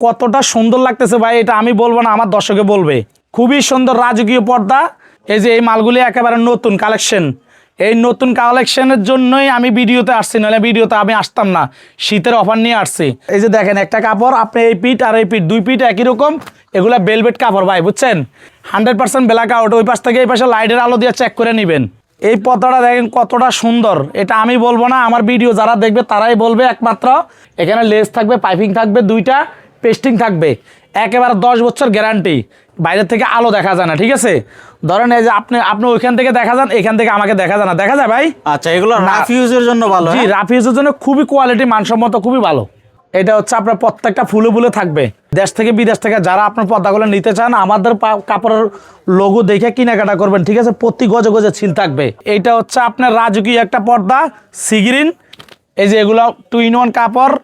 কতটা সুন্দর লাগতেছে ভাই, এটা আমি বলব না, আমার দর্শকে বলবে। খুবই সুন্দর রাজকীয় পর্দা। এই যে এই মালগুলি একেবারে নতুন কালেকশন এই নতুন কালেকশনের জন্যই আমি ভিডিওতে আসছি, নাহলে ভিডিওতে আমি আসতাম না। শীতের অফার নিয়ে আসছি। এই যে দেখেন, একটা কাপড়, আপনি এই পিঠ আর এই পিঠ, দুই পিঠ একই রকম। এগুলা বেলভেট কাপড় ভাই, বুঝছেন? হান্ড্রেড পার্সেন্ট ব্ল্যাক আউট ওই পাশ থেকে এই পাশে লাইটের আলো দিয়ে চেক করে নেবেন। এই পর্দাটা দেখেন কতটা সুন্দর। এটা আমি বলব না, আমার ভিডিও যারা দেখবে তারাই বলবে একমাত্র। এখানে লেস থাকবে পাইপিং থাকবে দুইটা। পেস্টিং থাকবে। একেবারে দশ বছর গ্যারান্টি বাইরে থেকে আলো দেখা যায় না ঠিক আছে? ধরেন এই যে আপনি আপনি ওইখান থেকে দেখা যান এখান থেকে আমাকে দেখা যায় না। দেখা যায় ভাই? আচ্ছা এগুলো। রাফ ইউজের জন্য ভালো জি হ্যাঁ? রাফ ইউজের জন্য খুবই কোয়ালিটি মানসম্মত খুবই ভালো। এটা হচ্ছে আপনার প্রত্যেকটা ফুলে ফুলে থাকবে। দেশ থেকে বিদেশ থেকে যারা আপনার পর্দাগুলো নিতে চান আমাদের কাপড়ের লোগো দেখে কেনাকাটা করবেন ঠিক আছে? প্রতি গজে গজে ছিল থাকবে। এটা হচ্ছে আপনার রাজকীয় একটা পর্দা সিগ্রিন এই যে এগুলো টু ইন ওয়ান কাপড়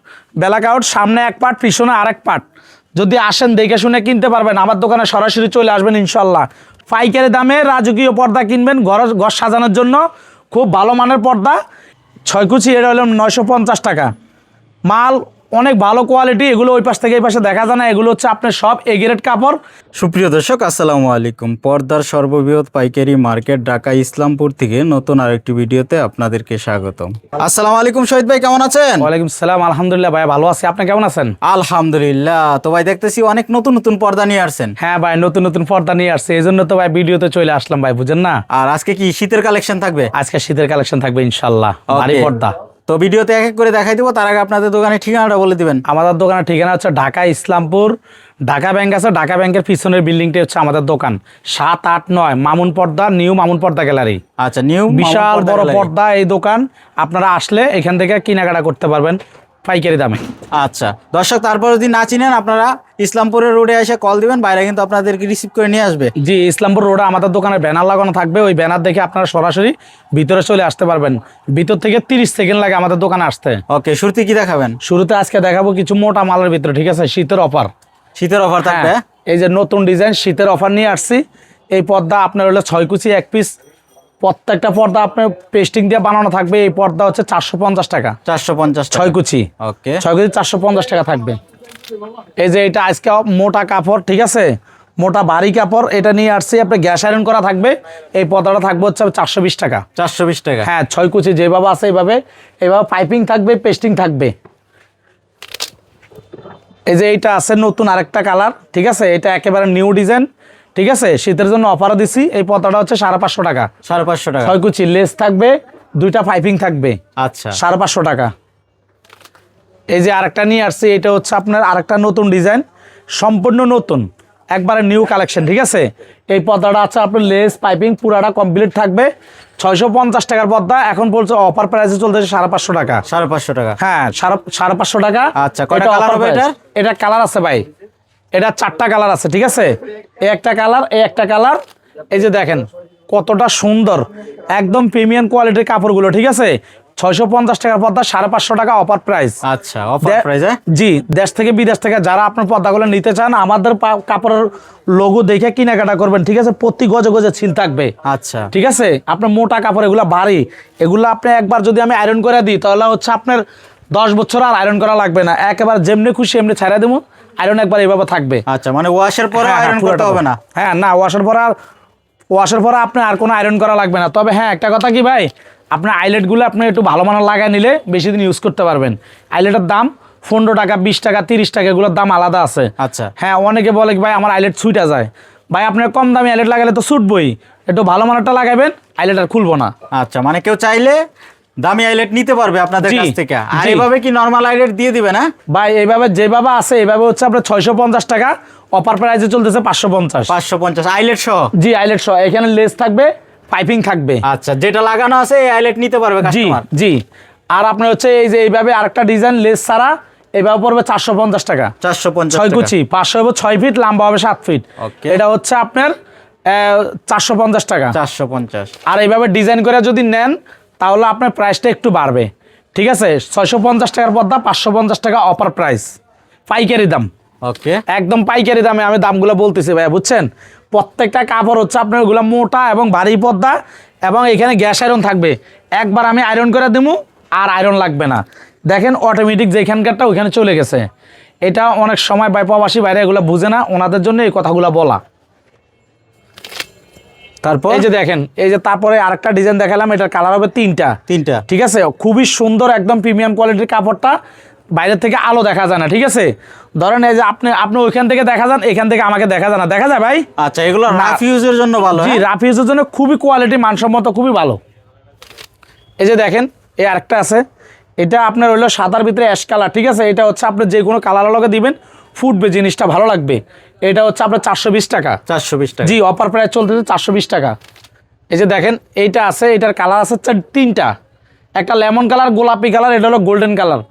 ব্ল্যাক আউট সামনে এক পার্ট পিছনে আরেক পার্ট যদি আসেন দেখে শুনে কিনতে পারবেন, আমার দোকানে সরাসরি চলে আসবেন ইনশাল্লাহ। পাইকারি দামে রাজকীয় পর্দা কিনবেন, ঘর ঘর সাজানোর জন্য। খুব ভালো মানের পর্দা। ছয় কুচি, এটা হলো নয়শো পঞ্চাশ টাকা। মাল অনেক ভালো কোয়ালিটি এগুলো ওই পাশ থেকে এই পাশে দেখা যায় না এগুলো হচ্ছে আপনার সব এগ্রেড কাপড়। সুপ্রিয় দর্শক আসসালামু আলাইকুম। পর্দার সর্ববৃহৎ পাইকারি মার্কেট ঢাকা ইসলামপুর থেকে নতুন আরেকটি ভিডিওতে আপনাদেরকে স্বাগতম। আসসালামু আলাইকুম শহীদ ভাই কেমন আছেন? ওয়ালাইকুম সালাম আলহামদুলিল্লাহ ভাই ভালো আছি। আপনি কেমন আছেন? আলহামদুলিল্লাহ। তো ভাই দেখতেছি অনেক নতুন নতুন পর্দা নিয়ে আসছেন। হ্যাঁ ভাই নতুন নতুন পর্দা নিয়ে আসছে। এই জন্য তো ভাই ভিডিওতে চলে আসলাম ভাই বুঝেন না? আর আজকে কি শীতের কালেকশন থাকবে? আজকে শীতের কালেকশন থাকবে ইনশাল্লাহ। ভারী পর্দা। তো ভিডিওতে এক এক করে দেখাই দিব তার আগে আপনাদের দোকানের ঠিকানাটা বলে দিবেন। আমাদের দোকানের ঠিকানা হচ্ছে ঢাকা ইসলামপুর ঢাকা ব্যাংক আছে ঢাকা ব্যাংকের পিছনের বিল্ডিংটি হচ্ছে আমাদের দোকান। সাত আট নয় মামুন পর্দা নিউ মামুন পর্দা গ্যালারি। আচ্ছা নিউ বিশাল বড় পর্দা এই দোকান আপনারা আসলে এখান থেকে কেনাকাটা করতে পারবেন। পাইকারি দামে। আচ্ছা দর্শক তারপর যদি না চিনেন আপনারা ইসলামপুরের রোডে এসে কল দিবেন বাইরে কিন্তু আপনাদেরকে রিসিভ করে নিয়ে আসবে। জি ইসলামপুর রোডে আমাদের দোকানে ব্যানার লাগানো থাকবে ওই ব্যানার দেখে আপনারা সরাসরি ভিতরে চলে আসতে পারবেন। ভিতর থেকে তিরিশ সেকেন্ড লাগে আমাদের দোকানে আসতে। ওকে শুরুতে কি দেখাবেন? শুরুতে আজকে দেখাবো কিছু মোটা মালের ভিতরে ঠিক আছে? শীতের অফার। শীতের অফার থাকবে? হ্যাঁ, এই যে নতুন ডিজাইন শীতের অফার নিয়ে আসছি। এই পর্দা আপনার হলো ছয় কুচি এক পিস প্রত্যেকটা পর্দা আপনার পেস্টিং দিয়ে বানানো থাকবে। এই পর্দা হচ্ছে চারশো পঞ্চাশ টাকা। চারশো পঞ্চাশ ছয় কুচি ওকে। ছয় কেজি চারশো পঞ্চাশ টাকা থাকবে। এই যে এটা আজকে মোটা কাপড় ঠিক আছে? মোটা ভারী কাপড় এটা নিয়ে আসছি। আপনি গ্যাস আয়রন করা থাকবে। এই পর্দাটা থাকবে হচ্ছে চারশো বিশ টাকা। চারশো বিশ টাকা। হ্যাঁ ছয় কুচি যেভাবে আছে এইভাবে। এইভাবে পাইপিং থাকবে পেস্টিং থাকবে। এই যে এইটা আছে নতুন আরেকটা কালার ঠিক আছে? এটা একেবারে নিউ ডিজাইন। ঠিক আছে? শীতের জন্য অফারও দিছি। এই পর্দাটা হচ্ছে সাড়ে পাঁচশো টাকা। সাড়ে পাঁচশো টাকা। ছয় কুচি লেস থাকবে দুইটা পাইপিং থাকবে। আচ্ছা। সাড়ে পাঁচশো টাকা। এই যে আরেকটা নিয়ে আসছি এটা হচ্ছে আপনার আরেকটা নতুন ডিজাইন সম্পূর্ণ নতুন একবারে নিউ কালেকশন ঠিক আছে? এই পর্দাটা আছে আপনার লেস পাইপিং পুরাটা কমপ্লিট থাকবে। ছয়শো পঞ্চাশ টাকার পর্দা এখন বলছে অফার প্রাইসে চলতেছে সাড়ে পাঁচশো টাকা। সাড়ে পাঁচশো টাকা। হ্যাঁ সাড়ে সাড়ে পাঁচশো টাকা। আচ্ছা, কয়টা হবে? এটা কালার আছে ভাই। এটা চারটা কালার আছে ঠিক আছে? এই একটা কালার এই একটা কালার। এই যে দেখেন কতটা সুন্দর। একদম প্রিমিয়াম কোয়ালিটির কাপড়গুলো ঠিক আছে? ছয়শো পঞ্চাশ টাকার পর্দা সাড়ে পাঁচশো টাকা অফার প্রাইস আচ্ছা অফার প্রাইস জি দেশ থেকে বিদেশ থেকে যারা আপনার পর্দাগুলো নিতে চান আমাদের কাপড়ের লোগো দেখে কেনাকাটা করবেন ঠিক আছে? প্রতি গজে গজে ছিল থাকবে। আচ্ছা। ঠিক আছে? আপনার মোটা কাপড় এগুলো ভারী। এগুলো আপনি একবার যদি আমি আয়রন করে দিই তাহলে হচ্ছে আপনার দশ বছর আর আয়রন করা লাগবে না। একেবারে যেমনি খুশি এমনি ছাড়া দেবো আয়রন একবার এইভাবে থাকবে। আচ্ছা মানে ওয়াশের পরে হ্যাঁ, হ্যাঁ, আয়রন করতে হবে না? হ্যাঁ না ওয়াশের পর আর ওয়াশের পরে আপনি আর কোনো আয়রন করা লাগবে না। তবে হ্যাঁ একটা কথা কি ভাই? আপনার আইলেটগুলো আপনি একটু ভালো মানের লাগায় নিলে বেশি দিন ইউজ করতে পারবেন। আইলেটের দাম পনেরো টাকা বিশ টাকা তিরিশ টাকা এগুলোর দাম আলাদা আছে। আচ্ছা। হ্যাঁ অনেকে বলে ভাই আমার আইলেট ছুইটা যায়। ভাই আপনার কম দামি আইলেট লাগালে তো ছুটবই। একটু ভালো মানেরটা লাগাবেন আইলেট আর খুলবো না। আচ্ছা মানে কেউ চাইলে দামি আইলেট নিতে পারবে আপনাদের কাছ থেকে। আর এইভাবে কি নর্মাল আইলেট দিয়ে দিবে না? ভাই এইভাবে যেভাবে আছে এইভাবে হচ্ছে আপনার ছয়শো পঞ্চাশ টাকা অফার প্রাইসে চলতেছে পাঁচশো পঞ্চাশ। পাঁচশো পঞ্চাশ আইলেট সহ? জি আইলেট সহ। এখানে লেস থাকবে পাইপিং থাকবে। আচ্ছা যেটা লাগানো আছে এই আইলেট নিতে পারবে কাস্টমার জি। আর আপনার হচ্ছে এই যে এইভাবে আরেকটা ডিজাইন লেস ছাড়া এইভাবে পড়বে চারশো পঞ্চাশ টাকা। চারশো পঞ্চাশ ছয় কুচি পাঁচশো হবে ছয় ফিট লম্বা হবে সাত ফিট. এটা হচ্ছে আপনার চারশো পঞ্চাশ টাকা। চারশো পঞ্চাশ। আর এইভাবে ডিজাইন করে যদি নেন তাহলে আপনার প্রাইসটা একটু বাড়বে। ঠিক আছে? ছয়শো পঞ্চাশ টাকার পর্দা পাঁচশো পঞ্চাশ টাকা অফার প্রাইস পাইকারি দাম। ওকে। একদম পাইকারি দামে আমি দামগুলো বলতেছি ভাই বুঝছেন? প্রত্যেকটা কাপড় হচ্ছে আপনার ওগুলো মোটা এবং ভারী পর্দা এবং এখানে গ্যাস আয়রন থাকবে। একবার আমি আয়রন করে দেবো আর আয়রন লাগবে না। দেখেন অটোমেটিক যেখানকারটা ওইখানে চলে গেছে। এটা অনেক সময় বাই প্রবাসী বাইরে এগুলো বুঝে না ওনাদের জন্য এই কথাগুলো বলা। তারপর? এই যে দেখেন এই যে তারপরে আরেকটা ডিজাইন দেখালাম এটার কালার হবে তিনটা। তিনটা। ঠিক আছে? খুবই সুন্দর একদম প্রিমিয়াম কোয়ালিটির কাপড়টা বাইরে থেকে আলো দেখা যায় না ঠিক আছে? ধরেন এই যে আপনি আপনি ওইখান থেকে দেখা যান এখান থেকে আমাকে দেখা যায় না। দেখা যায় ভাই? আচ্ছা এগুলো। রাফ ইউজের জন্য ভালো জি হ্যাঁ? রাফিউজের জন্য খুবই কোয়ালিটি মানসম্মত খুবই ভালো। এই যে দেখেন এই আরেকটা আছে। এটা আপনার হলো সাদার ভিতরে অ্যাশ কালার ঠিক আছে? এটা হচ্ছে আপনি যে কোনো কালার লগে দিবেন ফুটবে জিনিসটা ভালো লাগবে। এটা হচ্ছে আপনার চারশো বিশ টাকা। চারশো বিশ টাকা। জি অফার প্রাইস চলতেছে চারশো বিশ টাকা। এই যে দেখেন এইটা আছে এটার কালার আছে তিনটা। একটা লেমন কালার গোলাপি কালার এটা হলো গোল্ডেন কালার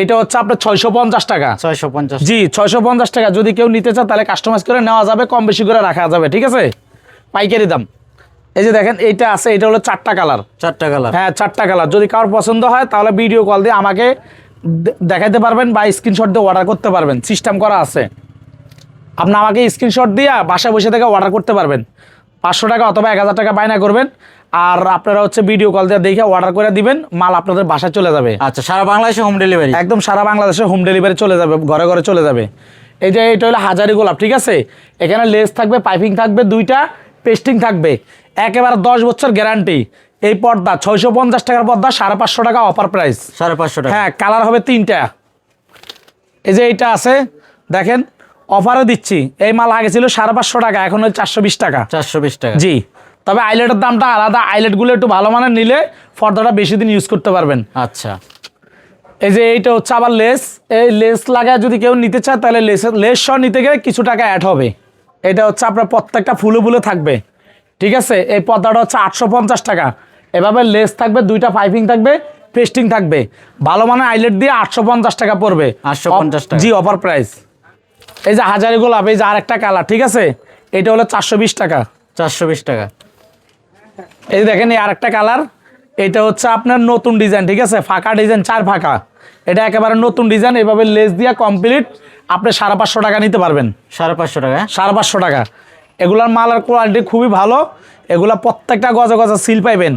এটা হচ্ছে আপনার ছয়শো পঞ্চাশ টাকা। ছয়শো পঞ্চাশ। জি ছয়শো পঞ্চাশ টাকা। যদি কেউ নিতে চায় তাহলে কাস্টমাইজ করে নেওয়া যাবে কম বেশি করে রাখা যাবে ঠিক আছে? পাইকারি দাম। এই যে দেখেন এইটা আছে এটা হলো চারটা কালার চারটা কালার হ্যাঁ চারটা কালার যদি কারোর পছন্দ হয় তাহলে ভিডিও কল দিয়ে আমাকে দেখাইতে পারবেন বা স্ক্রিনশট দিয়ে অর্ডার করতে পারবেন। সিস্টেম করা আছে। আপনি আমাকে স্ক্রিনশট দিয়ে বাসায় বসে থেকে অর্ডার করতে পারবেন। পাঁচশো টাকা অথবা এক হাজার টাকা বায়না করবেন। আর আপনারা হচ্ছে ভিডিও কল দিয়ে দেখে অর্ডার করে দিবেন মাল আপনাদের বাসায় চলে যাবে। আচ্ছা সারা বাংলাদেশে হোম ডেলিভারি একদম সারা বাংলাদেশে হোম ডেলিভারি চলে যাবে ঘরে ঘরে চলে যাবে। এই যে এটা হলো হাজারি গোলাপ ঠিক আছে? এখানে লেস থাকবে পাইপিং থাকবে দুইটা পেস্টিং থাকবে। একেবারে দশ বছর গ্যারান্টি এই পর্দা ছয়শো পঞ্চাশ টাকার পর্দা সাড়ে পাঁচশো টাকা অফার প্রাইস সাড়ে পাঁচশো টাকা। হ্যাঁ কালার হবে তিনটা। এই যে এইটা আছে। দেখেন অফারও দিচ্ছি। এই মাল আগে ছিল সাড়ে পাঁচশো টাকা এখন হচ্ছে চারশো বিশ টাকা। চারশো বিশ টাকা। জি। তবে আইলেটের দামটা আলাদা। আইলেটগুলো একটু ভালো মানের নিলে পর্দাটা বেশি দিন ইউজ করতে পারবেন। আচ্ছা। এই যে এইটা হচ্ছে আবার লেস এই লেস লাগায় যদি কেউ নিতে চায় তাহলে লেস লেস সহ নিতে গেলে কিছু টাকা অ্যাড হবে। এটা হচ্ছে আপনার প্রত্যেকটা ফুলে ফুলে থাকবে। ঠিক আছে? এই পর্দাটা হচ্ছে আটশো পঞ্চাশ টাকা। এভাবে লেস থাকবে দুইটা পাইপিং থাকবে পেস্টিং থাকবে। ভালো মানের আইলেট দিয়ে আটশো পঞ্চাশ টাকা পড়বে। 850 টাকা। জি অফার প্রাইস এই যে হাজারি গোলাপ এই যে আরেকটা কালার ঠিক আছে? এটা হলো চারশো বিশ টাকা। চারশো বিশ টাকা। এই দেখেন এই আরেকটা কালার এটা হচ্ছে আপনার নতুন ডিজাইন ঠিক আছে? ফাঁকা ডিজাইন চার ফাঁকা। এটা একেবারে নতুন ডিজাইন এভাবে লেস দিয়ে কমপ্লিট আপনি সাড়ে পাঁচশো টাকা নিতে পারবেন। সাড়ে পাঁচশো টাকা? হ্যাঁ? সাড়ে পাঁচশো টাকা। এগুলার মালের কোয়ালিটি খুবই ভালো এগুলা প্রত্যেকটা গজে গজা সিল পাইবেন।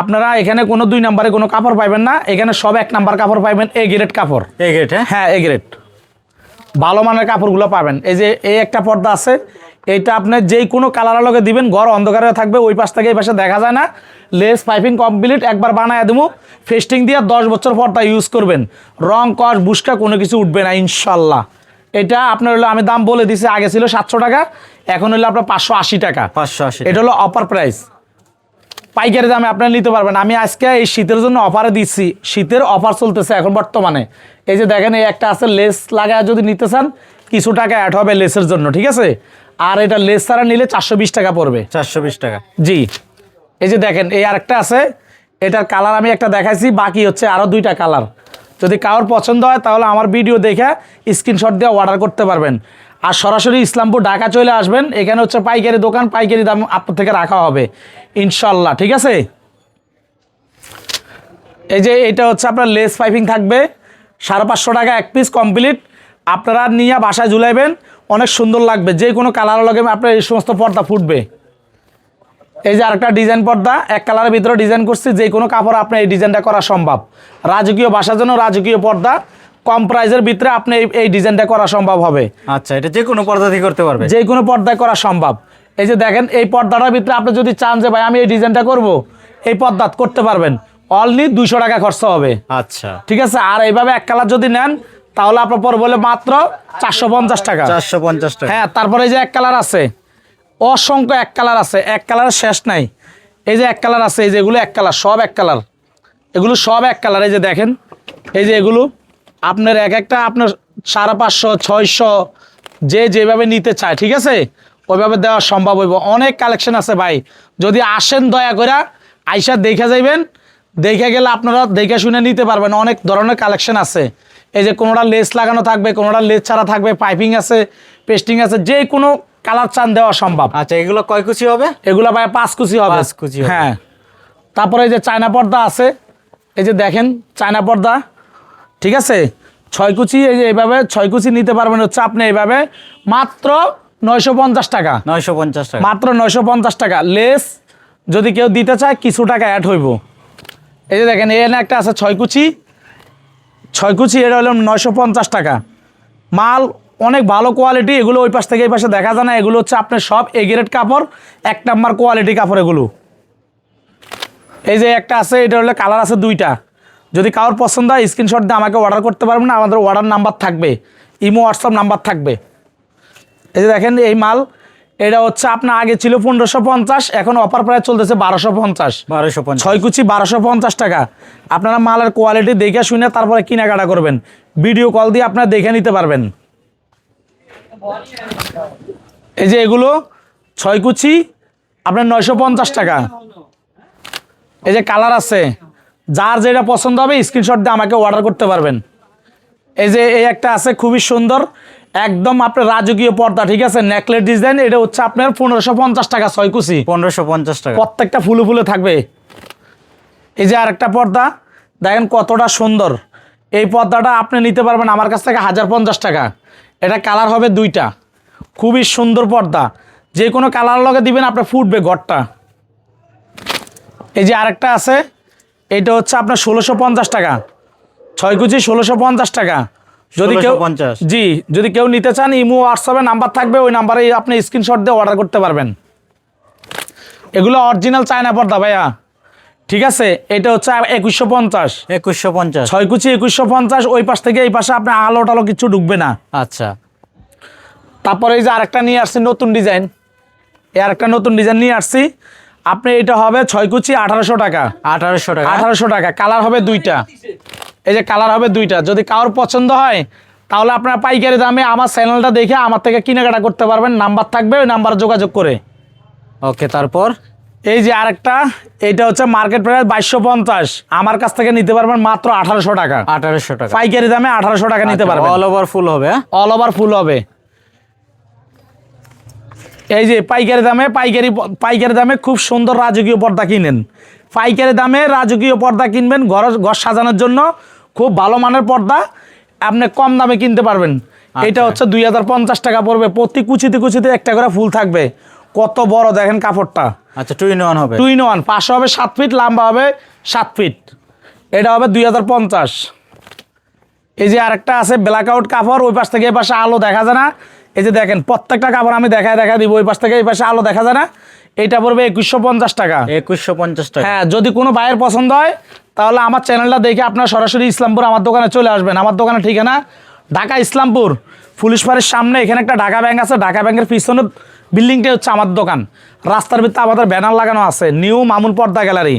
আপনারা এখানে কোনো দুই নাম্বারে কোনো কাপড় পাইবেন না এখানে সব এক নাম্বার কাপড় পাইবেন এ গ্রেড কাপড়। এই গেট হ্যাঁ? হ্যাঁ এ গ্রেড ভালো মানের কাপড়গুলো পাবেন। এই যে এই একটা পর্দা আছে এইটা আপনি যেই কোনো কালারের লগে দিবেন ঘর অন্ধকারে থাকবে ওই পাশ থেকে এই পাশে দেখা যায় না। লেস পাইপিং কমপ্লিট একবার বানায় দেবো ফেস্টিং দিয়ে দশ বছর পর তা ইউজ করবেন। রং কস বুসকা কোনো কিছু উঠবে না ইনশাল্লাহ। এটা আপনার হলো আমি দাম বলে দিছি আগে ছিল সাতশো টাকা এখন হলো আপনার পাঁচশো আশি টাকা। পাঁচশো আশি এটা হলো অপার প্রাইস পাইকারি দামে আপনারা নিতে পারবেন। আমি আজকে এই শীতের জন্য অফারে দিচ্ছি। শীতের অফার চলতেছে এখন বর্তমানে। এই যে দেখেন এই একটা আছে লেস লাগায় যদি নিতে চান কিছু টাকা অ্যাড হবে লেসের জন্য ঠিক আছে? আর এটা লেস ছাড়া নিলে চারশো বিশ টাকা পড়বে। চারশো বিশ টাকা। জি। এই যে দেখেন এই আরেকটা আছে। এটার কালার আমি একটা দেখাইছি বাকি হচ্ছে আরও দুইটা কালার যদি কারোর পছন্দ হয় তাহলে আমার ভিডিও দেখে স্ক্রিনশট দিয়ে অর্ডার করতে পারবেন। আর সরাসরি ইসলামপুর, ঢাকা চলে আসবেন। এখানে হচ্ছে পাইকারি দোকান, পাইকারি দাম আপনার থেকে রাখা হবে। ইনশাল্লাহ ঠিক আছে? এই যে এটা হচ্ছে আপনার লেস পাইপিং থাকবে। সাড়ে পাঁচশো টাকা এক পিস কমপ্লিট। আপনারা নিয়ে বাসায় ঝুলাইবেন। অনেক সুন্দর লাগবে। যে কোনো কালার লগে আপনার এই সমস্ত পর্দা ফুটবে। এই যে আরেকটা ডিজাইন পর্দা। এক কালারের ভিতরে ডিজাইন করছি। যে কোনো কাপড় আপনার এই ডিজাইনটা করা সম্ভব। রাজকীয় বাসার জন্য রাজকীয় পর্দা। কম প্রাইজের ভিতরে আপনি এই- ডিজাইনটা করা সম্ভব হবে। আচ্ছা এটা যে কোনো পর্দা দিয়ে করতে পারবে? যে কোনো পর্দায় করা সম্ভব। এই যে দেখেন এই পর্দাটার ভিতরে আপনি যদি চান যে ভাই আমি এই ডিজাইনটা করব এই পর্দা করতে পারবেন। অনলি দুশো টাকা খরচা হবে। আচ্ছা। ঠিক আছে? আর এইভাবে এক কালার যদি নেন তাহলে আপনার পর বলে মাত্র চারশো পঞ্চাশ টাকা। চারশো পঞ্চাশ টাকা। হ্যাঁ তারপরে এই যে এক কালার আছে অসংখ্য এক কালার আছে এক কালার শেষ নাই। এই যে এক কালার আছে এই যে এগুলো এক কালার সব এক কালার। এগুলো সব এক কালার। এই যে দেখেন এই যে এগুলো আপনার এক একটা আপনার সাড়ে পাঁচশো ছয়শো যে যেভাবে নিতে চায় ঠিক আছে? ওইভাবে দেওয়া সম্ভব হইব। অনেক কালেকশন আছে ভাই। যদি আসেন দয়া করে আইসা দেখে যাইবেন। দেখে গেলে আপনারা দেখে শুনে নিতে পারবেন। অনেক ধরনের কালেকশন আছে। এই যে কোনোটা লেস লাগানো থাকবে কোনোটা লেস ছাড়া থাকবে পাইপিং আছে পেস্টিং আছে যে কোনো কালার চান দেওয়া সম্ভব। আচ্ছা এগুলো কয় কুচি হবে? এগুলো ভাই পাঁচ কুচি হবে। পাঁচ কুচি। হ্যাঁ। তারপরে এই যে চায়না পর্দা আছে এই যে দেখেন চায়না পর্দা। ঠিক আছে? ছয় কুচি এই যে এইভাবে ছয় কুচি নিতে পারবেন হচ্ছে আপনি এইভাবে। মাত্র নয়শো পঞ্চাশ টাকা। নয়শো পঞ্চাশ টাকা। মাত্র নয়শো পঞ্চাশ টাকা। লেস যদি কেউ দিতে চায় কিছু টাকা অ্যাড হইব। এই যে দেখেন এখানে একটা আছে ছয় কুচি। ছয় কুচি এটা হলো নয়শো পঞ্চাশ টাকা। মাল অনেক ভালো কোয়ালিটি এগুলো ওই পাশ থেকে এই পাশে দেখা যায় না। এগুলো হচ্ছে আপনার সব এগ্রেড কাপড় এক নাম্বার কোয়ালিটি কাপড় এগুলো। এই যে একটা আছে এটা হলে কালার আছে দুইটা। যদি কারোর পছন্দ হয় স্ক্রিনশট দিয়ে আমাকে অর্ডার করতে পারবেন না আমাদের অর্ডার নাম্বার থাকবে ইমো হোয়াটসঅ্যাপ নাম্বার থাকবে। এই যে দেখেন এই মাল এটা হচ্ছে আপনার আগে ছিল পনেরোশো পঞ্চাশ এখন অফার প্রাইস চলতেছে বারোশো পঞ্চাশ। বারোশো ছয় কুচি বারোশো পঞ্চাশ টাকা। আপনারা মালের কোয়ালিটি দেখে শুনে তারপরে কেনাকাটা করবেন। ভিডিও কল দিয়ে আপনারা দেখে নিতে পারবেন। এই যে এগুলো ছয় কুচি আপনার নয়শো পঞ্চাশ টাকা। এই যে কালার আছে যার যেটা পছন্দ হবে স্ক্রিনশট দিয়ে আমাকে অর্ডার করতে পারবেন। এই যে এই একটা আছে খুবই সুন্দর। একদম আপনার রাজকীয় পর্দা ঠিক আছে? নেকলেস ডিজাইন এটা হচ্ছে আপনার পনেরোশো পঞ্চাশ টাকা ছয় কুচি। পনেরোশো পঞ্চাশ টাকা। প্রত্যেকটা ফুলে ফুলে থাকবে। এই যে আরেকটা পর্দা দেখেন কতটা সুন্দর। এই পর্দাটা আপনি নিতে পারবেন আমার কাছ থেকে হাজার পঞ্চাশ টাকা। এটা কালার হবে দুইটা। খুবই সুন্দর পর্দা। যে কোনো কালার লগে দিবেন আপনার ফুটবে ঘরটা। এই যে আরেকটা আছে এটা হচ্ছে আপনার ষোলোশো পঞ্চাশ টাকা। ছয় কুচি ষোলোশো পঞ্চাশ টাকা। যদি কেউ 1650 জি যদি কেউ নিতে চান ইমো হোয়াটসঅ্যাপে নাম্বার থাকবে ওই নাম্বারে আপনি স্ক্রিনশট দিয়ে অর্ডার করতে পারবেন। এগুলো অরিজিনাল চায়না পর্দা ভাইয়া। ঠিক আছে? এটা হচ্ছে একুশশো পঞ্চাশ। একুশশো পঞ্চাশ। ছয় কুচি একুশশো পঞ্চাশ ওই পাশ থেকে এই পাশে আপনার আলো টালো কিছু ঢুকবে না। আচ্ছা। তারপরে এই যে আরেকটা নিয়ে আসছি নতুন ডিজাইন এই আরেকটা নতুন ডিজাইন নিয়ে আসছি। আপনি এটা হবে ছয় কুচি আঠারোশো টাকা। আঠারোশো টাকা? আঠারোশো টাকা। কালার হবে দুইটা। এই যে কালার হবে দুইটা। যদি কারোর পছন্দ হয় তাহলে আপনারা পাইকারি দামে আমার চ্যানেলটা দেখে আমার থেকে কেনাকাটা করতে পারবেন। নাম্বার থাকবে ওই নাম্বারে যোগাযোগ করে। ওকে তারপর? এই যে আরেকটা এইটা হচ্ছে মার্কেট প্রাইস বাইশশো পঞ্চাশ। আমার কাছ থেকে নিতে পারবেন মাত্র আঠারোশো টাকা। আঠারোশো টাকা। পাইকারি দামে আঠারোশো টাকা নিতে পারবেন। অল ওভার ফুল হবে? অল ওভার ফুল হবে। এই যে পাইকারি দামে পাইকারি পাইকারি দামে খুব সুন্দর রাজকীয় পর্দা কিনেন। পাইকারি দামে রাজকীয় পর্দা কিনবেন ঘর ঘর সাজানোর জন্য। খুব ভালো মানের পর্দা। আপনি কম দামে কিনতে পারবেন। এটা হচ্ছে দুই হাজার পঞ্চাশ টাকা পড়বে। প্রতি কুচিতে কুচিতে একটা করে ফুল থাকবে। কত বড় দেখেন কাপড়টা। আচ্ছা টু ইন ওয়ান হবে। টু ইন ওয়ান পাঁচশো হবে সাত ফিট লম্বা হবে সাত ফিট এটা হবে দুই হাজার পঞ্চাশ। এই যে আরেকটা আছে ব্ল্যাক আউট কাপড়। ওই পাশ থেকে এই পাশে আলো দেখা যায় না। এই যে দেখেন প্রত্যেকটা কাপড় আমি দেখায় দেখা দিব ওই পাশ থেকে এই পাশে আলো দেখা যায় না? এটা পড়বে একুশশো পঞ্চাশ টাকা। একুশশো পঞ্চাশ টাকা। হ্যাঁ যদি কোনো ভাইয়ের পছন্দ হয় তাহলে আমার চ্যানেলটা দেখে আপনার সরাসরি ইসলামপুর আমার দোকানে চলে আসবেন। আমার দোকানের ঠিকানা ঢাকা ইসলামপুর। পুলিশ ফাঁড়ির সামনে এখানে একটা ঢাকা ব্যাংক আছে। ঢাকা ব্যাংকের পিছনে বিল্ডিংটা হচ্ছে আমার দোকান। রাস্তার ভিতরে আমাদের ব্যানার লাগানো আছে নিউ মামুন পর্দা গ্যালারি।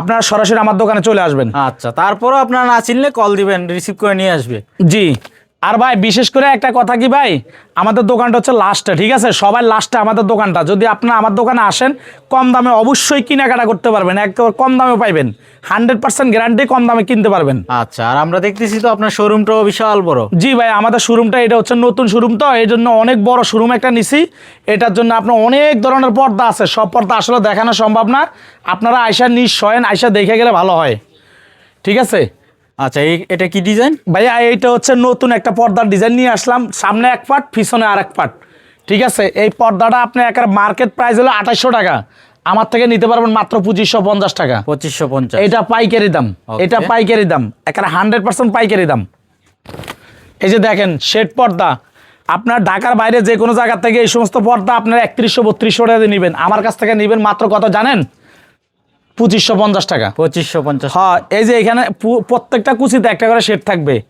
আপনারা সরাসরি আমার দোকানে চলে আসবেন। আচ্ছা তারপরও আপনারা না চিনলে কল দিবেন রিসিভ করে নিয়ে আসবে। জি। আর ভাই বিশেষ করে একটা কথা কি ভাই? আমাদের দোকানটা হচ্ছে লাস্টে ঠিক আছে? সবাই লাস্টে আমাদের দোকানটা। যদি আপনারা আমার দোকানে আসেন কম দামে অবশ্যই কেনাকাটা করতে পারবেন। একেবারে কম দামে পাইবেন। হান্ড্রেড পার্সেন্ট গ্যারান্টি কম দামে কিনতে পারবেন। আচ্ছা আর আমরা দেখতেছি তো আপনার শোরুমটাও বিশাল বড়। জি ভাই আমাদের শোরুমটা এটা হচ্ছে নতুন শোরুম তো এই জন্য অনেক বড় শোরুম একটা নিছি। এটার জন্য আপনার অনেক ধরনের পর্দা আছে। সব পর্দা আসলে দেখানো সম্ভব না। আপনারা আয়সা নিশ্চয়েন আয়সা দেখে গেলে ভালো হয়। ঠিক আছে? আচ্ছা এই এটা কি ডিজাইন ভাইয়া এইটা হচ্ছে নতুন একটা পর্দার ডিজাইন নিয়ে আসলাম। সামনে এক পার্ট পিছনে আর এক পার্ট ঠিক আছে? এই পর্দাটা আপনি একের মার্কেট প্রাইস হলো আঠাশশো টাকা। আমার থেকে নিতে পারবেন মাত্র পঁচিশশো পঞ্চাশ টাকা। পঁচিশশো পঞ্চাশ। এটা পাইকারি দাম। এটা পাইকারি দাম। একেবারে হান্ড্রেড পার্সেন্ট পাইকারি দাম। এই যে দেখেন শেড পর্দা। আপনার ঢাকার বাইরে যে কোনো জায়গা থেকে এই সমস্ত পর্দা আপনার একত্রিশশো বত্রিশশো টাকা নেবেন। আমার কাছ থেকে নেবেন মাত্র কত জানেন? পঁচিশশো পঞ্চাশ টাকা। পঁচিশশো পঞ্চাশ হ্যাঁ এই যে এখানে পু- প্রত্যেকটা কুচিতে একটা করে শেড থাকবে।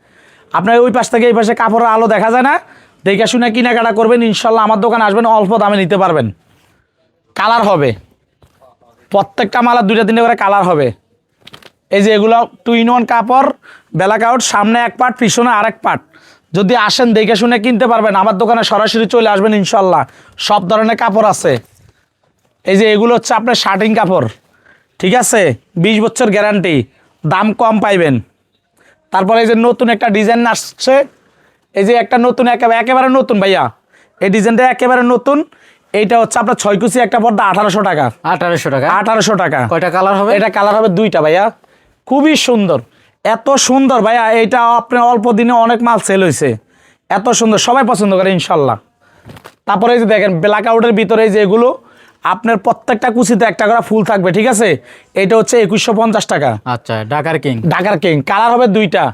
আপনার ওই পাশ থেকে এই পাশে কাপড়ের আলো দেখা যায় না? দেখে শুনে কেনাকাটা করবেন ইনশাল্লাহ আমার দোকানে আসবেন অল্প দামে নিতে পারবেন। কালার হবে। প্রত্যেকটা মালার দুইটা তিনটা করে কালার হবে। এই যে এগুলো টু ইন ওয়ান কাপড় ব্ল্যাক আউট সামনে এক পার্ট পিছনে আরেক পার্ট যদি আসেন দেখে শুনে কিনতে পারবেন। আমার দোকানে সরাসরি চলে আসবেন ইনশাল্লাহ। সব ধরনের কাপড় আছে। এই যে এগুলো হচ্ছে আপনার শার্টিং কাপড়। ঠিক আছে? বিশ বছর গ্যারান্টি। দাম কম পাইবেন। তারপরে এই যে নতুন একটা ডিজাইন আসছে। এই যে একটা নতুন একেবারে একেবারে নতুন ভাইয়া। এই ডিজাইনটা একেবারে নতুন। এইটা হচ্ছে আপনার ছয় কুচি একটা পর্দা আঠারোশো টাকা। আঠারোশো টাকা। আঠারোশো টাকা। কয়টা কালার হবে? এটা কালার হবে দুইটা ভাইয়া। খুবই সুন্দর। এত সুন্দর ভাইয়া এটা আপনার অল্প দিনে অনেক মাল সেল হয়েছে এত সুন্দর সবাই পছন্দ করে ইনশাল্লাহ। তারপরে এই যে দেখেন ব্ল্যাক আউটের ভিতরে এই যে এগুলো আপনার প্রত্যেকটা কুচিতে একটা করে ফুল থাকবে ঠিক আছে? এটা হচ্ছে একুশশো পঞ্চাশ টাকা। আচ্ছা ডাকার কিং ডাকার কিং কালার হবে দুইটা।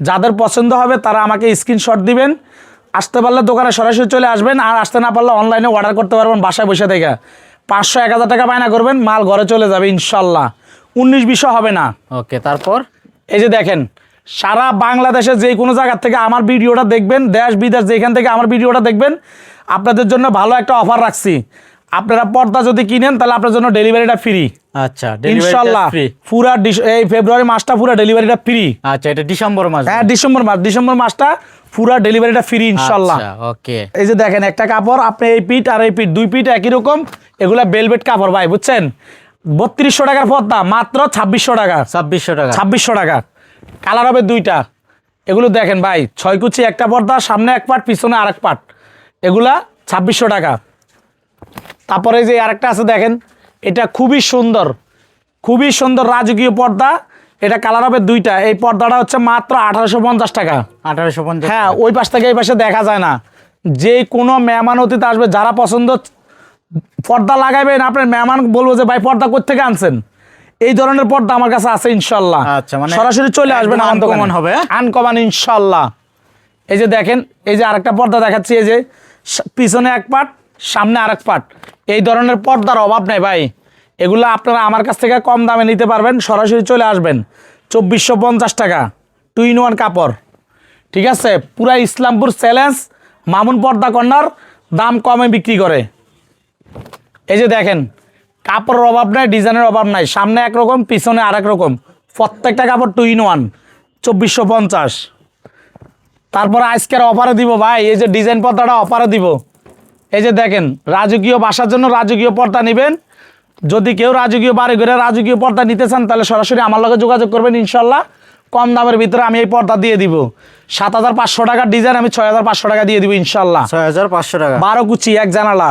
যাদের পছন্দ হবে তারা আমাকে স্ক্রিনশট দিবেন। আসতে পারলে দোকানে সরাসরি চলে আসবেন আর আসতে না পারলে অনলাইনে অর্ডার করতে পারবেন বাসায় বসে থেকে। পাঁচশো এক হাজার টাকা বায়না করবেন মাল ঘরে চলে যাবে ইনশাল্লাহ। উনিশ বিশও হবে না। ওকে তারপর? এই যে দেখেন সারা বাংলাদেশের যে কোনো জায়গার থেকে আমার ভিডিওটা দেখবেন দেশ বিদেশ যেখান থেকে আমার ভিডিওটা দেখবেন আপনাদের জন্য ভালো একটা অফার রাখছি। আপনারা পর্দা যদি কিনেন তাহলে আপনার জন্য ডেলিভারিটা ফ্রি আচ্ছা ইনশাল্লাহ পুরা এই ফেব্রুয়ারি মাসটা পুরা ডেলিভারিটা ফ্রি আচ্ছা এটা ডিসেম্বর মাস। হ্যাঁ ডিসেম্বর মাস ডিসেম্বর মাসটা পুরা ডেলিভারিটা ফ্রি ইনশাল্লাহ ওকে এই যে দেখেন একটা কাপড় আপনি এই পিঠ আর এই পিঠ দুই পিঠ একই রকম এগুলা বেলভেট কাপড় ভাই বুঝছেন? বত্রিশশো টাকার পর্দা মাত্র ছাব্বিশশো টাকা। ছাব্বিশশো টাকা। ছাব্বিশশো টাকা। কালার হবে দুইটা। এগুলো দেখেন ভাই ছয় কুচি একটা পর্দা সামনে এক পাট পিছনে আরেক পাট এগুলা ছাব্বিশশো টাকা। তারপরে যে আরেকটা আছে দেখেন এটা খুবই সুন্দর খুবই সুন্দর রাজকীয় পর্দা। এটা কালার হবে দুইটা এই পর্দাটা হচ্ছে মাত্র আঠারোশো পঞ্চাশ টাকা। আঠারোশো পঞ্চাশ হ্যাঁ ওই পাশ থেকে এই পাশে দেখা যায় না। যে কোনো মেহমান অতীত আসবে যারা পছন্দ পর্দা লাগাবেন আপনার মেহমান বলব যে ভাই পর্দা থেকে আনছেন? এই ধরনের পর্দা আমার কাছে আছে ইনশাল্লাহ। আচ্ছা, মানে সরাসরি চলে আসবেন আমার হবে। আনকমান ইনশাল্লাহ। এই যে দেখেন এই যে আরেকটা পর্দা দেখাচ্ছি এই যে পিছনে এক পাট সামনে আরেক পাট। এই ধরনের পর্দার অভাব নেই ভাই। এগুলো আপনারা আমার কাছ থেকে কম দামে নিতে পারবেন, সরাসরি চলে আসবেন। চব্বিশশো পঞ্চাশ টাকা টু ইন ওয়ান কাপড়। ঠিক আছে? পুরা ইসলামপুর চ্যালেঞ্জ, মামুন পর্দা কর্নার, দাম কমে বিক্রি করে। এই যে দেখেন, কাপড়ের অভাব নাই, ডিজাইনের অভাব নাই। সামনে একরকম, পিছনে আরেক রকম। প্রত্যেকটা কাপড় টু ইন ওয়ান চব্বিশশো পঞ্চাশ। তারপরে আজকের অফারে দিব ভাই, এই যে ডিজাইন পর্দাটা অফারে দিব। এই যে দেখেন রাজকীয় বাসার জন্য রাজকীয় পর্দা নেবেন। যদি কেউ রাজকীয় বাড়ি ঘরে রাজকীয় পর্দা নিতে চান তাহলে সরাসরি আমার লগে যোগাযোগ করবেন ইনশাল্লাহ। কম দামের ভিতরে আমি এই পর্দা দিয়ে দিব। সাত হাজার পাঁচশো টাকার ডিজাইন আমি ছয় হাজার পাঁচশো টাকা দিয়ে দিব ইনশাল্লাহ। ছয় হাজার পাঁচশো টাকা। বারো কুচি এক জানালা।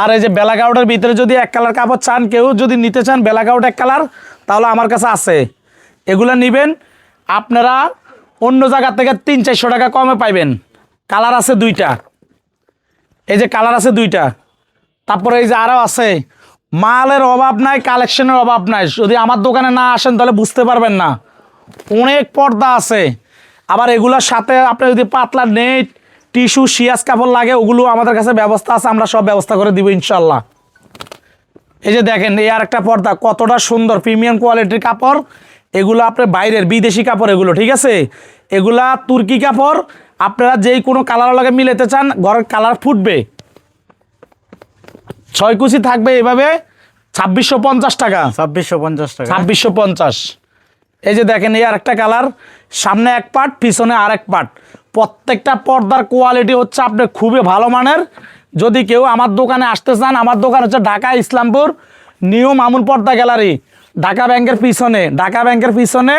আর এই যে বেলাগাউটের ভিতরে যদি এক কালার কাপড় চান কেউ যদি নিতে চান বেলাগাউট এক কালার তাহলে আমার কাছে আছে। এগুলো নেবেন আপনারা অন্য জায়গা থেকে তিন চারশো টাকা কমে পাইবেন। কালার আছে দুইটা। এই যে কালার আছে দুইটা। তারপরে এই যে আরও আছে, মালের অভাব নাই কালেকশনের অভাব নাই। যদি আমার দোকানে না আসেন, তাহলে বুঝতে পারবেন না। অনেক পর্দা আছে। আবার এগুলোর সাথে আপনি যদি পাতলা নেট, টিস্যু শিয়াস কাপড় লাগে, ওগুলো আমাদের কাছে ব্যবস্থা আছে, আমরা সব ব্যবস্থা করে দিব ইনশাল্লাহ এই যে দেখেন, এই আর একটা পর্দা, কতটা সুন্দর প্রিমিয়াম কোয়ালিটির কাপড়। এগুলো আপনার বাইরের বিদেশি কাপড় এগুলো, ঠিক আছে? এগুলা তুর্কি কাপড় আপনারা যেই কোনো কালার লাগে মিলাতে চান ঘরের কালার ফুটবে। ছয় কুচি থাকবে এভাবে ছাব্বিশশো পঞ্চাশ টাকা। ছাব্বিশশো পঞ্চাশ টাকা। ছাব্বিশশো পঞ্চাশ। এই যে দেখেন এই আরেকটা কালার সামনে এক পার্ট পিছনে আরেক পার্ট। প্রত্যেকটা পর্দার কোয়ালিটি হচ্ছে আপনার খুবই ভালো মানের। যদি কেউ আমার দোকানে আসতে চান আমার দোকান হচ্ছে ঢাকা ইসলামপুর নিউ মামুন পর্দা গ্যালারি ঢাকা ব্যাংকের পিছনে ঢাকা ব্যাংকের পিছনে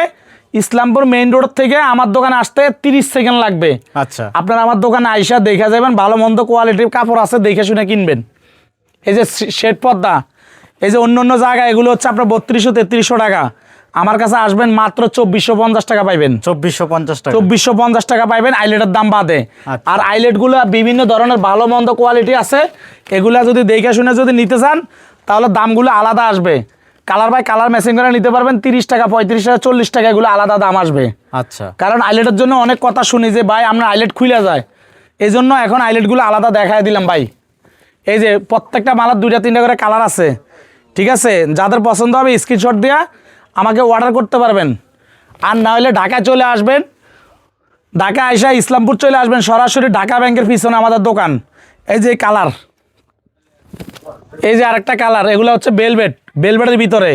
ইসলামপুর মেইন রোড থেকে আমার দোকানে আসতে তিরিশ সেকেন্ড লাগবে। আচ্ছা। আপনারা আমার দোকানে আইসা দেখা যাবেন ভালো মন্দ কোয়ালিটির কাপড় আছে দেখে শুনে কিনবেন। এই যে শেড পর্দা এই যে অন্য অন্য জায়গায় এগুলো হচ্ছে আপনার বত্রিশশো তেত্রিশশো টাকা। আমার কাছে আসবেন মাত্র চব্বিশশো পঞ্চাশ টাকা পাইবেন। চব্বিশশো পঞ্চাশ টাকা। চব্বিশশো পঞ্চাশ টাকা পাইবেন আইলেটের দাম বাদে। আচ্ছা। আর আইলেটগুলো বিভিন্ন ধরনের ভালো মন্দ কোয়ালিটি আছে। এগুলা যদি দেখে শুনে যদি নিতে চান তাহলে দামগুলো আলাদা আসবে। কালার বাই কালার ম্যাচিং করে নিতে পারবেন তিরিশ টাকা পঁয়ত্রিশ টাকা চল্লিশ টাকা এগুলো আলাদা দাম আসবে। আচ্ছা। কারণ আইলেটের জন্য অনেক কথা শুনি যে ভাই আমরা আইলেট খুলে যায়। এই জন্য এখন আইলেটগুলো আলাদা দেখায় দিলাম ভাই। এই যে প্রত্যেকটা মালার দুইটা তিনটা করে কালার আছে। ঠিক আছে? যাদের পছন্দ হবে স্ক্রিনশট দেওয়া আমাকে অর্ডার করতে পারবেন। আর না হলে ঢাকা চলে আসবেন। ঢাকা আইসা ইসলামপুর চলে আসবেন। সরাসরি ঢাকা ব্যাংকের পিছনে আমাদের দোকান। এই যে কালার এই যে আরেকটা কালার এগুলো হচ্ছে বেলভেট বেলভেটের ভিতরে।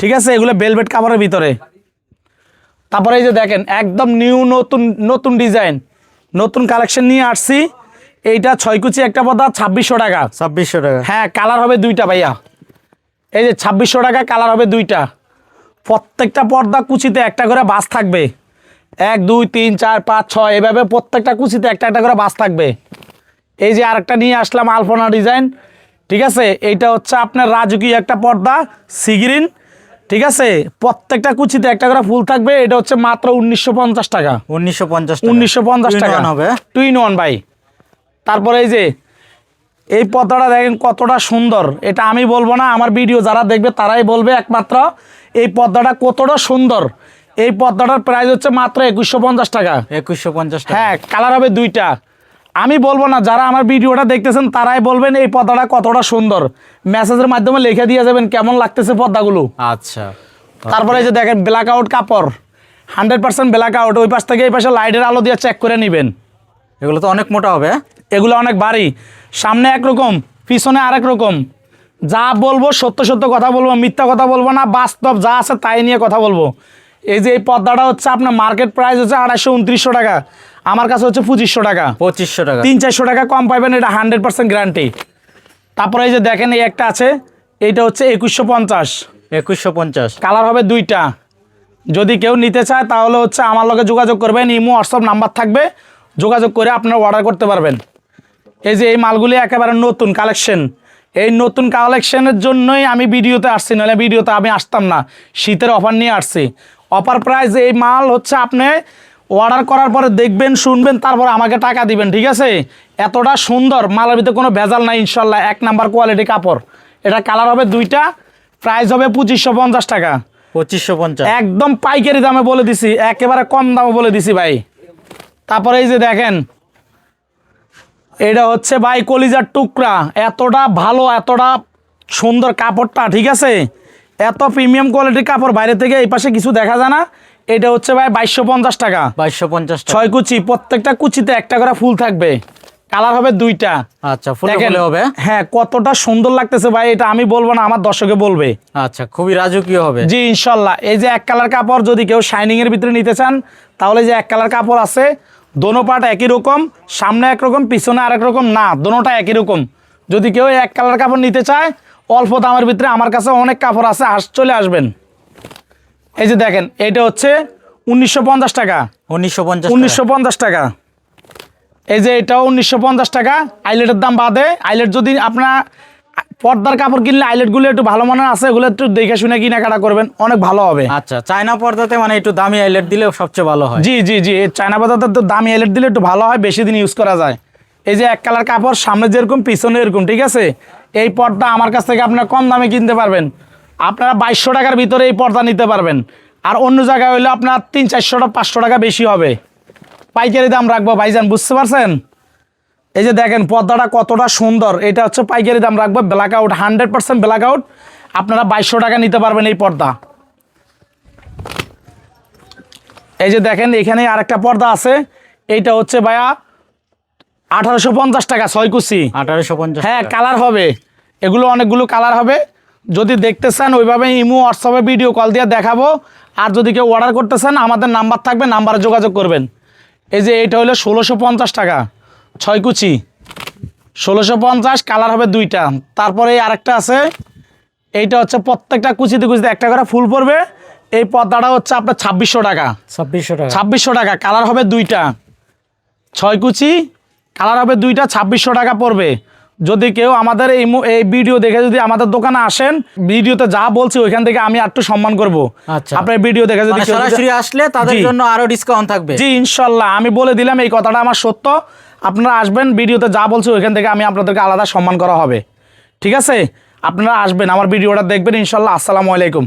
ঠিক আছে? এগুলো বেলভেট কাপড়ের ভিতরে। তারপরে এই যে দেখেন একদম নিউ নতুন নতুন ডিজাইন নতুন কালেকশন নিয়ে আসছি। এইটা ছয় কুচি একটা পর্দা ছাব্বিশশো টাকা। ছাব্বিশশো টাকা। হ্যাঁ কালার হবে দুইটা ভাইয়া। এই যে ছাব্বিশশো টাকা কালার হবে দুইটা। প্রত্যেকটা পর্দা কুচিতে একটা করে বাস থাকবে। এক দুই তিন চার পাঁচ ছয় এভাবে প্রত্যেকটা কুচিতে একটা একটা করে বাস থাকবে। এই যে আরেকটা নিয়ে আসলাম আলপনা ডিজাইন ঠিক আছে? এইটা হচ্ছে আপনার রাজকীয় একটা পর্দা সিগ্রিন ঠিক আছে? প্রত্যেকটা কুচিতে একটা করে ফুল থাকবে এটা হচ্ছে মাত্র উনিশশো পঞ্চাশ টাকা। উনিশশো পঞ্চাশ উনিশশো পঞ্চাশ টাকা। হবে। টু ইন ওয়ান ভাই। তারপরে এই যে এই পর্দাটা দেখেন কতটা সুন্দর। এটা আমি বলব না আমার ভিডিও যারা দেখবে তারাই বলবে একমাত্র এই পর্দাটা কতটা সুন্দর। এই পর্দাটার প্রাইস হচ্ছে মাত্র একুশশো পঞ্চাশ টাকা। একুশশো পঞ্চাশ হ্যাঁ কালার হবে দুইটা। আমি বলব না যারা আমার ভিডিওটা দেখতেছেন তারাই বলবেন এই পর্দাটা কতটা সুন্দর। মেসেজের মাধ্যমে লিখে দিয়ে যাবেন কেমন লাগতেছে পর্দাগুলো। আচ্ছা। তারপরে যে দেখেন ব্ল্যাক আউট কাপড়। হান্ড্রেড পার্সেন্ট ব্ল্যাক আউট ওই পাশ থেকে এই পাশে লাইটের আলো দিয়ে চেক করে নেবেন। এগুলো তো অনেক মোটা হবে হ্যাঁ? এগুলো অনেক ভারী। সামনে একরকম পিছনে আরেক রকম। যা বলব সত্য সত্য কথা বলব মিথ্যা কথা বলব না বাস্তব যা আছে তাই নিয়ে কথা বলব। এই যে এই পর্দাটা হচ্ছে আপনার মার্কেট প্রাইস হচ্ছে আড়াইশো উনত্রিশশো টাকা। আমার কাছে হচ্ছে পঁচিশশো টাকা। পঁচিশশো টাকা। তিন চারশো টাকা কম পাইবেন এটা হান্ড্রেড পার্সেন্ট গ্যারান্টি তারপরে এই যে দেখেন এই একটা আছে এইটা হচ্ছে একুশশো পঞ্চাশ। একুশশো পঞ্চাশ। কালার হবে দুইটা। যদি কেউ নিতে চায় তাহলে হচ্ছে আমার লগে যোগাযোগ করবেন ইমো হোয়াটসঅ্যাপ নাম্বার থাকবে। যোগাযোগ করে আপনারা অর্ডার করতে পারবেন। এই যে এই মালগুলি একেবারে নতুন কালেকশন এই নতুন কালেকশনের জন্যই আমি ভিডিওতে আসছি নাহলে ভিডিওতে আমি আসতাম না। শীতের অফার নিয়ে আসছি। অফার প্রাইস এই মাল হচ্ছে আপনি অর্ডার করার পরে দেখবেন শুনবেন তারপর আমাকে টাকা দিবেন ঠিক আছে? এতটা সুন্দর মালের ভিতরে কোনো ভেজাল নাই ইনশাল্লাহ। এক নাম্বার কোয়ালিটি কাপড়। এটা কালার হবে দুইটা প্রাইস হবে পঁচিশশো পঞ্চাশ টাকা। পঁচিশশো পঞ্চাশ। একদম পাইকারি দামে বলে দিছি একেবারে কম দামে বলে দিছি ভাই। তারপরে এই যে দেখেন এটা হচ্ছে ভাই কলিজার টুকরা। এতটা ভালো এতটা সুন্দর কাপড়টা ঠিক আছে? এত প্রিমিয়াম কোয়ালিটির কাপড় বাইরে থেকে এই পাশে কিছু দেখা যায় না। এটা হচ্ছে ভাই বাইশশো পঞ্চাশ টাকা। বাইশশো পঞ্চাশ ছয় কুচি প্রত্যেকটা কুচিতে একটা করে ফুল থাকবে। কালার হবে দুইটা। আচ্ছা ফুলে হবে? হ্যাঁ কতটা সুন্দর লাগতেছে ভাই এটা আমি বলব না আমার দর্শকে বলবে। আচ্ছা খুবই রাজকীয় হবে। জি ইনশাল্লাহ। এই যে এক কালার কাপড় যদি কেউ শাইনিং এর ভিতরে নিতে চান তাহলে যে এক কালার কাপড় আছে দোনো পাট একই রকম সামনে একরকম পিছনে আরেক রকম না দোনোটা একই রকম। যদি কেউ এক কালার কাপড় নিতে চায় অল্প দামের ভিতরে আমার কাছে অনেক কাপড় আছে আস চলে আসবেন। এই যে দেখেন এটা হচ্ছে উনিশশো পঞ্চাশ টাকা। উনিশশো পঞ্চাশ টাকা। এই যে এটাও উনিশশো পঞ্চাশ টাকা। আইলেটের দাম বাদে আইলেট যদি আপনার পর্দার কাপড় কিনলে আইলেটগুলো একটু ভালো মানের আছে এগুলো একটু দেখে শুনে কেনাকাটা করবেন অনেক ভালো হবে। আচ্ছা চায়না পর্দাতে মানে একটু দামি আইলেট দিলে সবচেয়ে ভালো হয়। জি জি জি চায়না পাতাতে তো দামি আইলেট দিলে একটু ভালো হয় বেশি দিন ইউজ করা যায়। এই যে এক কালার কাপড় সামনে যেরকম পিছনে এরকম ঠিক আছে? এই পর্দা আমার কাছ থেকে আপনারা কম দামে কিনতে পারবেন। আপনারা বাইশশো টাকার ভিতরে এই পর্দা নিতে পারবেন। আর অন্য জায়গায় হইলে আপনার তিন চারশো টাকা পাঁচশো টাকা বেশি হবে। পাইকারি দাম রাখব ভাইজান বুঝতে পারছেন? এই যে দেখেন পর্দাটা কতটা সুন্দর। এটা হচ্ছে পাইকারি দাম রাখব blackout hundred percent blackout আপনারা বাইশশো টাকা নিতে পারবেন এই পর্দা। এই যে দেখেন এখানে আরেকটা পর্দা আছে। এইটা হচ্ছে ভাইয়া আঠারোশো পঞ্চাশ টাকা ছয় কুচি। আঠারোশো পঞ্চাশ হ্যাঁ কালার হবে। এগুলো অনেকগুলো কালার হবে। যদি দেখতে চান ওইভাবে ইমো হোয়াটসঅ্যাপে ভিডিও কল দিয়ে দেখাবো। আর যদি কেউ অর্ডার করতে চান আমাদের নাম্বার থাকবে নাম্বারে যোগাযোগ করবেন। এই যে এইটা হলো ষোলোশো পঞ্চাশ টাকা ছয় কুচি। ষোলোশো পঞ্চাশ কালার হবে দুইটা। তারপরে এই আরেকটা আছে এইটা হচ্ছে প্রত্যেকটা কুচিতে কুচিতে একটা করে ফুল পড়বে। এই পর্দাটা হচ্ছে আপনার ছাব্বিশশো টাকা। ছাব্বিশশো টাকা। ছাব্বিশশো টাকা কালার হবে দুইটা। ছয় কুচি কালার হবে দুইটা ছাব্বিশশো টাকা পড়বে। যদি কেউ আমাদের এই এই ভিডিও দেখে যদি আমাদের দোকানে আসেন ভিডিওতে যা বলছি ওইখান থেকে আমি একটু সম্মান করব। আচ্ছা। আপনার ভিডিও দেখে যদি মানে সরাসরি আসলে তাদের জন্য আরও ডিসকাউন্ট থাকবে। জি ইনশাল্লাহ। আমি বলে দিলাম এই কথাটা আমার সত্য। আপনারা আসবেন ভিডিওতে যা বলছি ওইখান থেকে আমি আপনাদেরকে আলাদা সম্মান করা হবে। ঠিক আছে? আপনারা আসবেন আমার ভিডিওটা দেখবেন ইনশাল্লাহ। আসসালামু আলাইকুম।